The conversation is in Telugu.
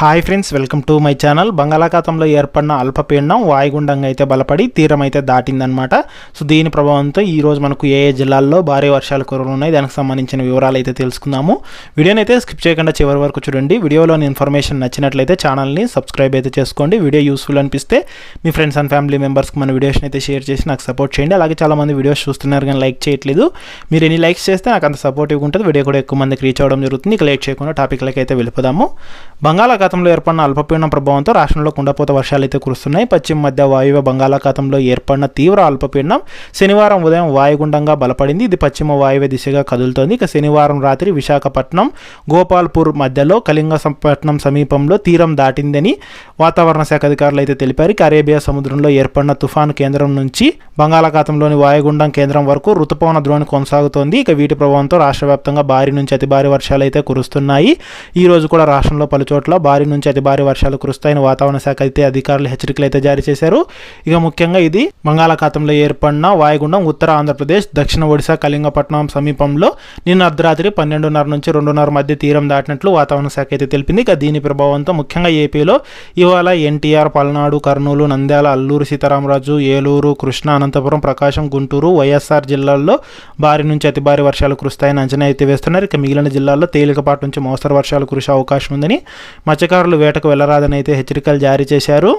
Hi friends welcome to my channel బంగాళాఖాతంలో ఏర్పడిన అల్పపీడనం వాయుగుండంగా అయితే బలపడి తీరం అయితే దాటిందనమాట సో దీని ప్రభావంతో ఈరోజు మనకు ఏ ఏ జిల్లాల్లో భారీ వర్షాలు కురవనున్నాయి దానికి సంబంధించిన వివరాలు అయితే తెలుసుకుందాము. వీడియోని అయితే స్కిప్ చేయకుండా చివరి వరకు చూడండి. వీడియోలోని ఇన్ఫర్మేషన్ నచ్చినట్లయితే ఛానల్ని సబ్స్క్రైబ్ అయితే చేసుకోండి. వీడియో యూస్ఫుల్ అనిపిస్తే మీ ఫ్రెండ్స్ అండ్ ఫ్యామిలీ మెంబర్స్కి మన వీడియోస్ని అయితే షేర్ చేసి నాకు సపోర్ట్ చేయండి. అలాగే చాలామంది వీడియోస్ చూస్తున్నారు కానీ లైక్ చేయట్లేదు. మీరు ఎన్ని లైక్స్ చేస్తే నాకు అంత సపోర్టివ్గా ఉంటుంది వీడియో కూడా ఎక్కువ మందికి రీచ్ అవ్వడం జరుగుతుంది. ఇక లేట్ చేయకుండా టాపిక్లకి అయితే వెళ్ళిపోదాము. బంగాళాఖాతంలో ఏర్పడిన అల్పపీడనం ప్రభావంతో రాష్ట్రంలో కుండపోత వర్షాలు అయితే కురుస్తున్నాయి. పశ్చిమ మధ్య వాయువ్య బంగాళాఖాతంలో ఏర్పడిన తీవ్ర అల్పపీడనం శనివారం ఉదయం వాయుగుండంగా బలపడింది. ఇది పశ్చిమ వాయువ్య దిశగా కదులుతోంది. ఇక శనివారం రాత్రి విశాఖపట్నం గోపాల్పూర్ మధ్యలో కళింగపట్నం సమీపంలో తీరం దాటిందని వాతావరణ శాఖ అధికారులు అయితే తెలిపారు. అరేబియా సముద్రంలో ఏర్పడిన తుఫాను కేంద్రం నుంచి బంగాళాఖాతంలోని వాయుగుండం కేంద్రం వరకు రుతుపవన ద్రోణి కొనసాగుతోంది. ఇక వీటి ప్రభావంతో రాష్ట్ర వ్యాప్తంగా భారీ నుంచి అతి భారీ వర్షాలు అయితే కురుస్తున్నాయి. ఈ రోజు కూడా రాష్ట్రంలో పలు చోట్ల భారీ నుంచి అతి భారీ వర్షాలు కురుస్తాయని వాతావరణ శాఖ అయితే అధికారులు హెచ్చరికలు అయితే జారీ చేశారు. ఇక ముఖ్యంగా ఇది బంగాళాఖాతంలో ఏర్పడిన వాయుగుండం ఉత్తర ఆంధ్రప్రదేశ్ దక్షిణ ఒడిశా కళింగపట్నం సమీపంలో నిన్న అర్ధరాత్రి పన్నెండున్నర నుంచి రెండున్నర మధ్య తీరం దాటినట్లు వాతావరణ శాఖ అయితే తెలిపింది. ఇక దీని ప్రభావంతో ముఖ్యంగా ఏపీలో ఇవాళ ఎన్టీఆర్ పల్నాడు కర్నూలు నంద్యాల అల్లూరు సీతారామరాజు ఏలూరు కృష్ణా అనంతపురం ప్రకాశం గుంటూరు వైఎస్ఆర్ జిల్లాల్లో భారీ నుంచి అతి భారీ వర్షాలు కురుస్తాయని అంచనా అయితే వేస్తున్నారు. ఇక మిగిలిన జిల్లాల్లో తేలికపాటి నుంచి మోస్తరు వర్షాలు కురిసే అవకాశం ఉందని మత్స్యకారులు వేటకు వెళ్ళరాదని అయితే హెచ్చరికలు జారీ చేశారు.